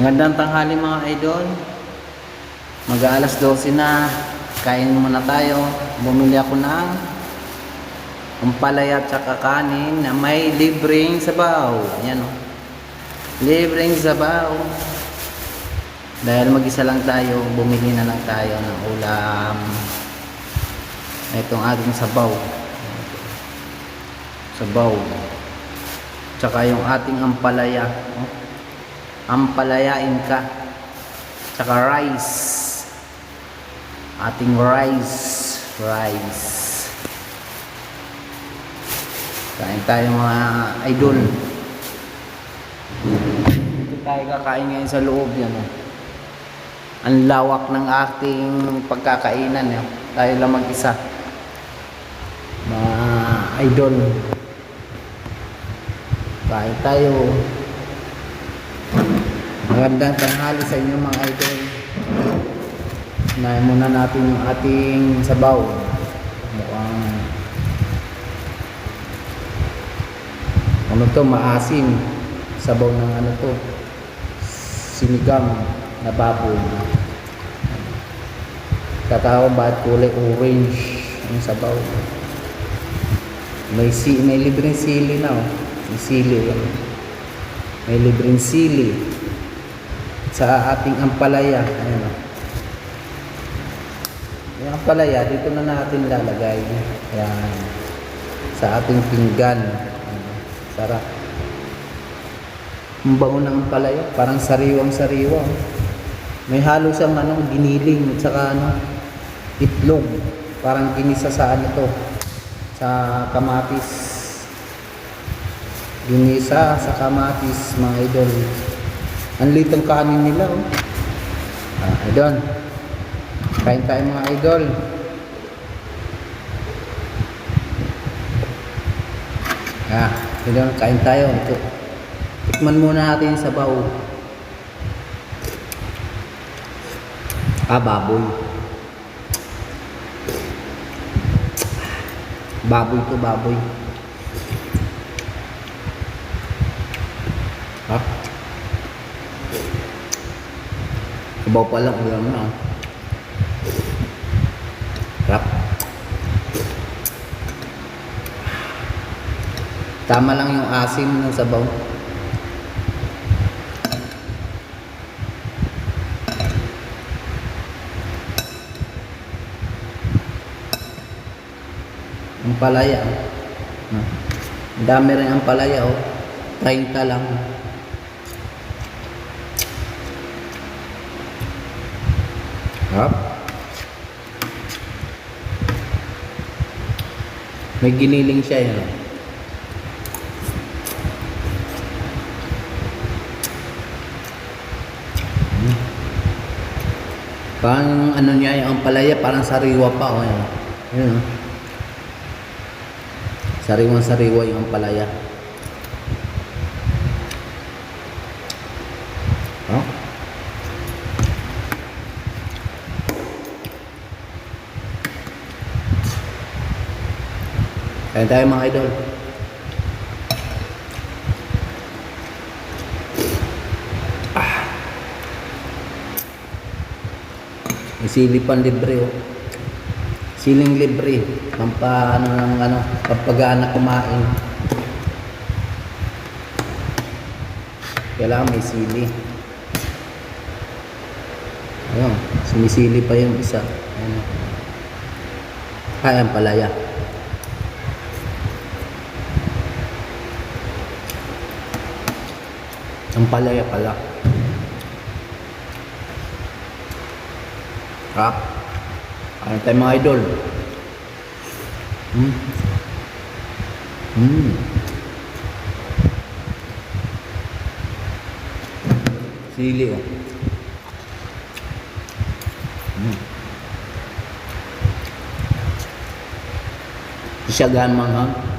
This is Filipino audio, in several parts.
Magandang tanghali mga idol. Mag-aalas 12 na. Kain muna tayo. Bumili ako ng ampalaya at saka kanin na may libreng sabaw. Yan o. Libreng sabaw. Dahil mag-isa lang tayo, bumili na lang tayo ng ulam. Itong ating sabaw. Sabaw. Tsaka yung ating ampalaya. Oh. Ampalayain ka. Tsaka rice. Ating rice. Rice. Kain tayo mga idol. Dito tayo kakain ngayon sa loob yan. Oh. Ang lawak ng ating pagkakainan. Eh. Tayo lang mag-isa. Mga idol. Kain tayo. Magandang tanghali sa inyo mga idol. Unahin muna natin yung ating sabaw. Mukhang ano to, maasim. Sabaw ng ano to, sinigang na baboy. Tatawag bakit kulay orange ang sabaw. May si may libreng sili na oh. May sili yan. May libreng sili sa ating ampalaya. Ayan oh. Yung ampalaya, dito na natin lalagay. Ayan. Sa ating pinggan. Sarap. Ang bango ng ampalaya, parang sariwang-sariwa. May halo siyang ano, giniling at saka ano, itlog. Parang ginisa sa ano sa kamatis. Ginisa sa kamatis, mga idol. Ang litong kanin nila, oh. Ah, idol. Kain tayo mga idol. Ah, idol, kain tayo. Ito. Tikman muna natin yung sabaw. Ah, baboy. Baboy to, baboy. Sabaw pa lang, ulam na. Rap. Tama lang yung asim ng sabaw. Ang palaya. oh. Ang dami rin ang palaya oh. 30 lang. Hop. May giniling siya yun. Hmm. Parang ano niya yung palaya, parang sariwa pa. Oh, yun. Yun, oh. Sariwang sariwa yung palaya. Kain tayo mga idol. Ah. Sili libre oh. Siling libre. Pampa ano ng ano, pampagana kumain. Kailangan may sili. Ayun, sumisili pa yung isa. Ayun. Ay, ang palaya. Ang palaya pala. Harap. Ano tayo mga idol? Hmm. Hmm. Sili oh. Hmm. Isyagaan mga. Hmm?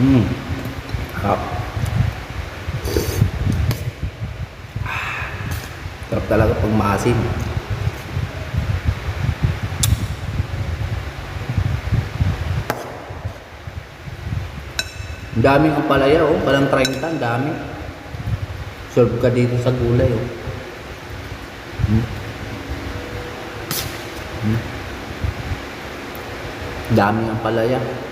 Hmm. Sarap. Sarap talaga pag maasim. Ang daming ang palaya, oh. Palang 30, ang dami. Serve ka dito sa gulay, oh. Hmm. Hmm. Dami ang palaya.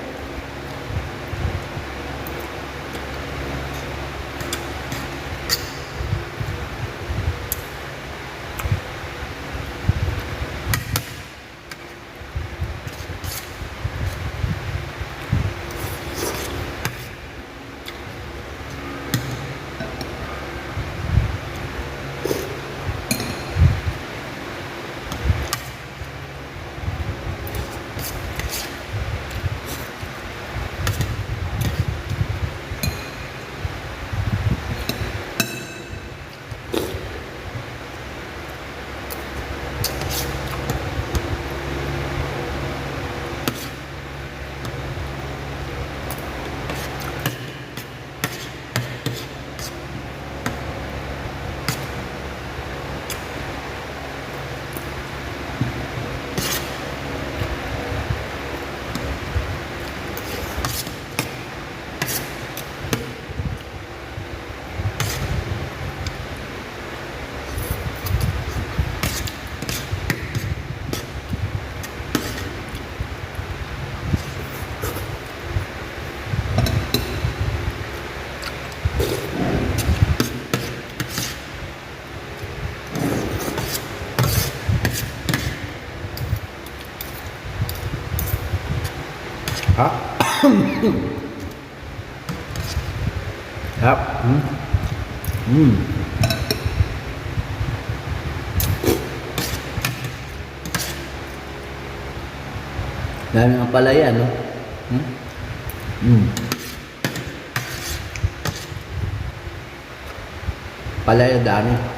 Ha? Yep. Hmm. Hmm. Dami ang palaya, no? Hmm? Hmm. Palaya dami.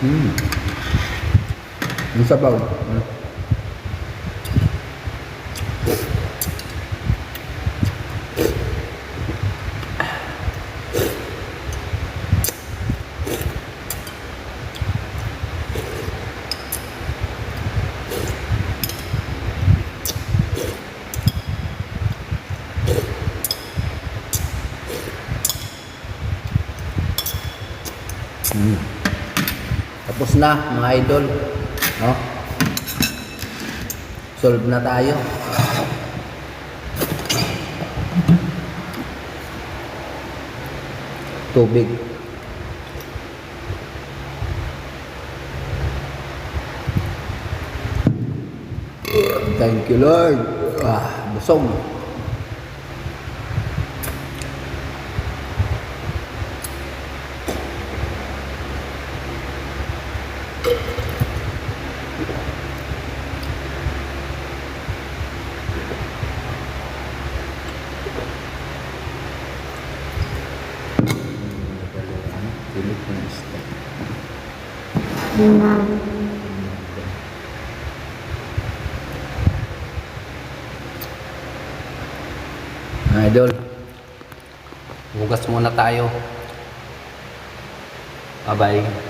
Hmm. Ang sabaw. Hmm. Tapos na mga idol. No? Solve na tayo. Tubig. Thank you Lord. Ah, busog. Ng isda. Mga idol, hugas muna tayo. Bye-bye.